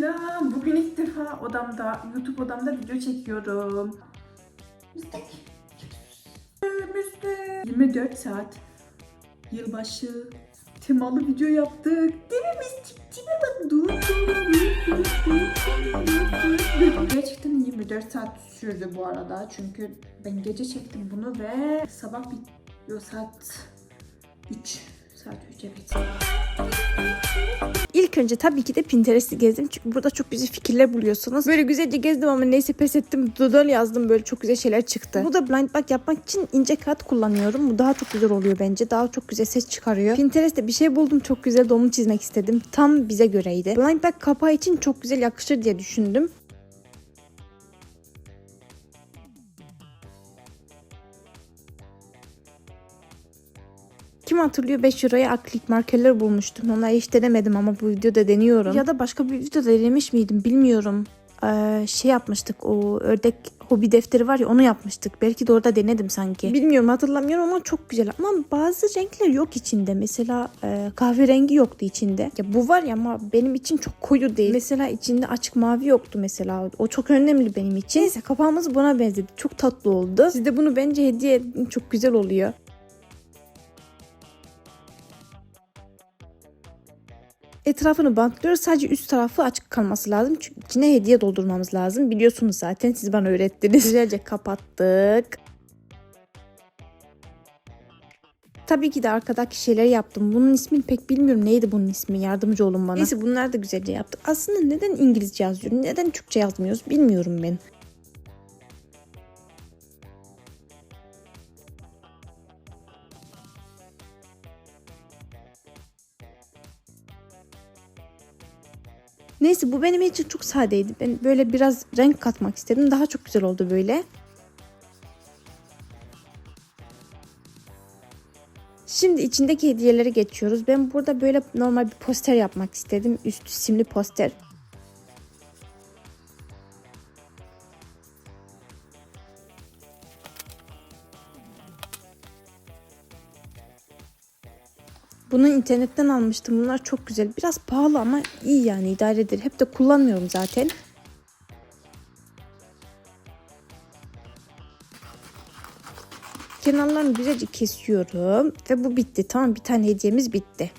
Selam. Bugün ilk defa odamda, YouTube odamda video çekiyorum. Müstek. Müstek. 24 saat. Yılbaşı. Temalı video yaptık. Değil mi Müstek? Tipe bak. Dur. Gerçekten 24 saat sürdü bu arada. Çünkü ben gece çektim bunu ve sabah bitiyor saat 3. Saat 3 evet. İlk önce tabii ki de Pinterest'i gezdim. Çünkü burada çok güzel fikirler buluyorsunuz. Böyle güzelce gezdim ama neyse pes ettim. Doodle yazdım böyle çok güzel şeyler çıktı. Bu da blind bag yapmak için ince kağıt kullanıyorum. Bu daha çok güzel oluyor bence. Daha çok güzel ses çıkarıyor. Pinterest'te bir şey buldum çok güzel de onu çizmek istedim. Tam bize göreydi. Blind bag kapağı için çok güzel yakışır diye düşündüm. Kim hatırlıyor 5 euroya akrilik markerler bulmuştum. Onları hiç denemedim ama bu videoda deniyorum. Ya da başka bir videoda denemiş miydim bilmiyorum. Ee, şey yapmıştık o ördek hobi defteri var ya onu yapmıştık. Belki de orada denedim sanki. Bilmiyorum hatırlamıyorum ama çok güzel. Ama bazı renkler yok içinde. Mesela e, kahverengi yoktu içinde. Ya bu var ya ama benim için çok koyu değil. Mesela içinde açık mavi yoktu mesela. O çok önemli benim için. Neyse kapağımız buna benzedi. Çok tatlı oldu. Siz de bunu bence hediye edin. Çok güzel oluyor. Etrafını bantlıyoruz. Sadece üst tarafı açık kalması lazım. Çünkü içine hediye doldurmamız lazım. Biliyorsunuz zaten siz bana öğrettiniz. Güzelce kapattık. Tabii ki de arkadaki şeyleri yaptım. Bunun ismini pek bilmiyorum. Neydi bunun ismi? Yardımcı olun bana. Neyse bunlar da güzelce yaptık. Aslında neden İngilizce yazıyoruz? Neden Türkçe yazmıyoruz? Bilmiyorum ben. Neyse bu benim için çok sadeydi. Ben böyle biraz renk katmak istedim. Daha çok güzel oldu böyle. Şimdi içindeki hediyelere geçiyoruz. Ben burada böyle normal bir poster yapmak istedim. Üstü simli poster. Bunu internetten almıştım. Bunlar çok güzel. Biraz pahalı ama iyi yani idare eder. Hep de kullanmıyorum zaten. Kenarlarını güzelce kesiyorum. Ve bu bitti. Tamam bir tane hediyemiz bitti.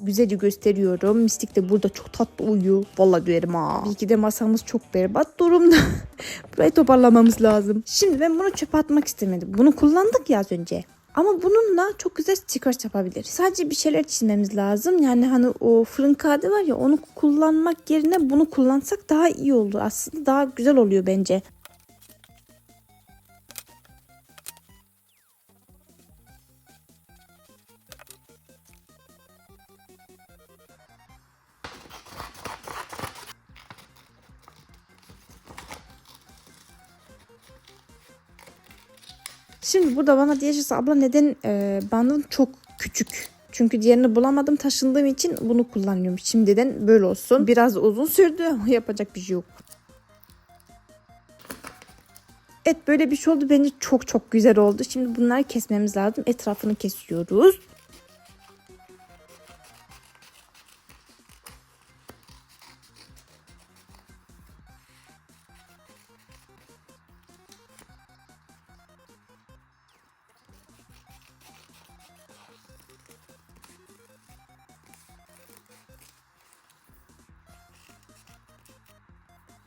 Güzelce gösteriyorum. Mistik de burada çok tatlı uyuyor. Valla diyorum ha. Bir iki de masamız çok berbat durumda. Burayı toparlamamız lazım. Şimdi ben bunu çöpe atmak istemedim. Bunu kullandık ya az önce. Ama bununla çok güzel stickers yapabiliriz. Sadece bir şeyler çizmemiz lazım. Yani hani o fırın kağıdı var ya onu kullanmak yerine bunu kullansak daha iyi olur. Aslında daha güzel oluyor bence. Şimdi burada bana diyecekse abla neden e, bandın çok küçük? Çünkü diğerini bulamadım taşındığım için bunu kullanıyorum. Şimdiden böyle olsun. Biraz uzun sürdü ama yapacak bir şey yok. Evet böyle bir şey oldu. Bence çok çok güzel oldu. Şimdi bunları kesmemiz lazım. Etrafını kesiyoruz.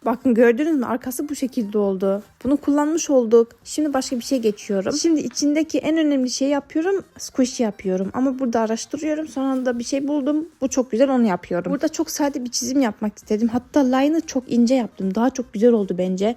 Bakın gördünüz mü arkası bu şekilde oldu. Bunu kullanmış olduk. Şimdi başka bir şey geçiyorum. Şimdi içindeki en önemli şeyi yapıyorum. Squish yapıyorum. Ama burada araştırıyorum. Sonra da bir şey buldum. Bu çok güzel onu yapıyorum. Burada çok sade bir çizim yapmak istedim. Hatta line'ı çok ince yaptım. Daha çok güzel oldu bence.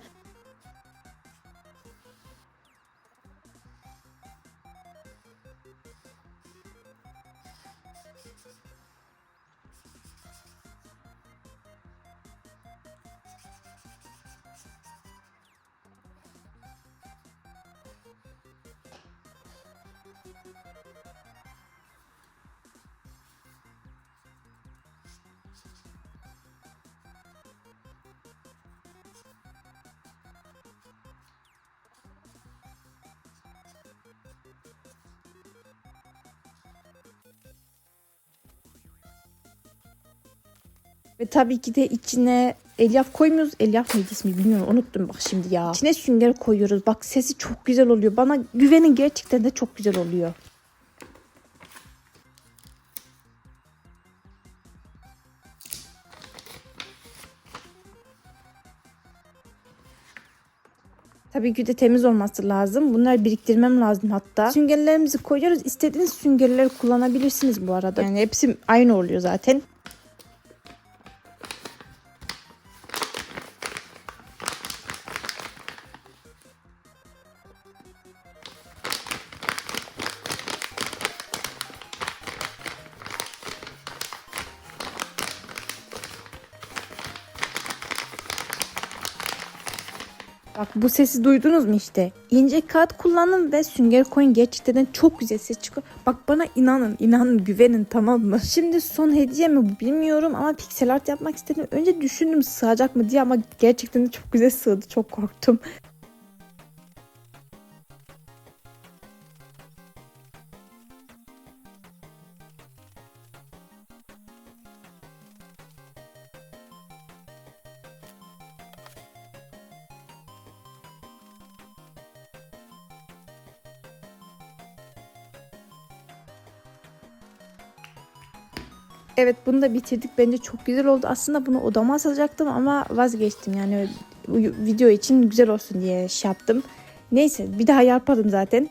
旅きで1年 elyaf koymuyoruz. Elyaf mıydı ismi bilmiyorum unuttum bak şimdi ya. İçine sünger koyuyoruz. Bak sesi çok güzel oluyor. Bana güvenin gerçekten de çok güzel oluyor. Tabii ki de temiz olması lazım. Bunları biriktirmem lazım hatta. Süngerlerimizi koyuyoruz. İstediğiniz süngerleri kullanabilirsiniz bu arada. Yani hepsi aynı oluyor zaten. Bak bu sesi duydunuz mu işte? İnce kağıt kullanın ve sünger koyun gerçekten çok güzel ses çıkıyor. Bak bana inanın, inanın, güvenin tamam mı? Şimdi son hediye mi bilmiyorum ama piksel art yapmak istedim. Önce düşündüm sığacak mı diye ama gerçekten de çok güzel sığdı. Çok korktum. Evet bunu da bitirdik. Bence çok güzel oldu. Aslında bunu odama asacaktım ama vazgeçtim. Yani video için güzel olsun diye şey yaptım. Neyse bir daha yaparım zaten.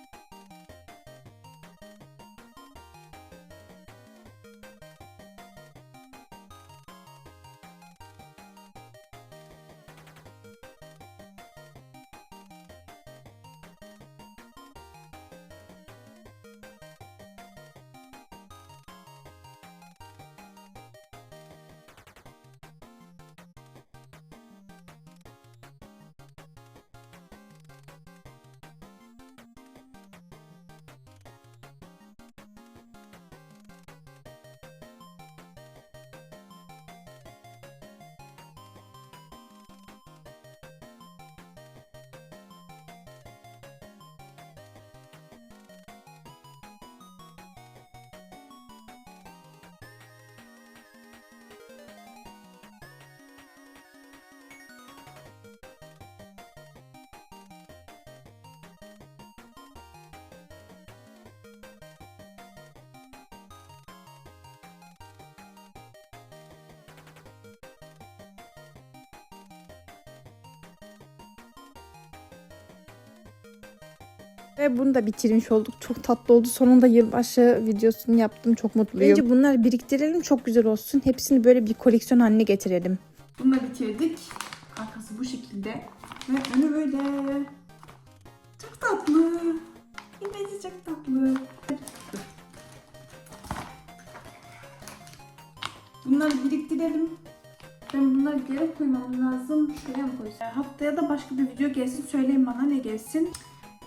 Ve bunu da bitirmiş olduk. Çok tatlı oldu. Sonunda yılbaşı videosunu yaptım. Çok mutluyum. Bence bunları biriktirelim. Çok güzel olsun. Hepsini böyle bir koleksiyon haline getirelim. Bunu da bitirdik. Arkası bu şekilde. Ve önü böyle. Çok tatlı. İmeci çok tatlı. Bunları biriktirelim. Ben bunları yere koymam lazım. Şuraya mı koysam? Haftaya da başka bir video gelsin. Söyleyin bana ne gelsin.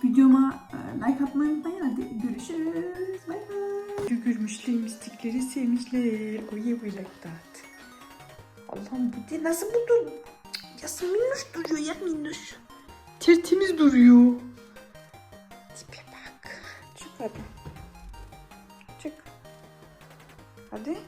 Videoma e, like atmayı unutmayın. Hadi görüşürüz. Bay bay. Gülmüşler, mistikleri sevmişler. Oye we like that. Allah'ım bu de nasıl buldun? Ya minnoş duruyor ya minnoş. Tertemiz duruyor. Tipe bak. Çık hadi. Çık. Hadi.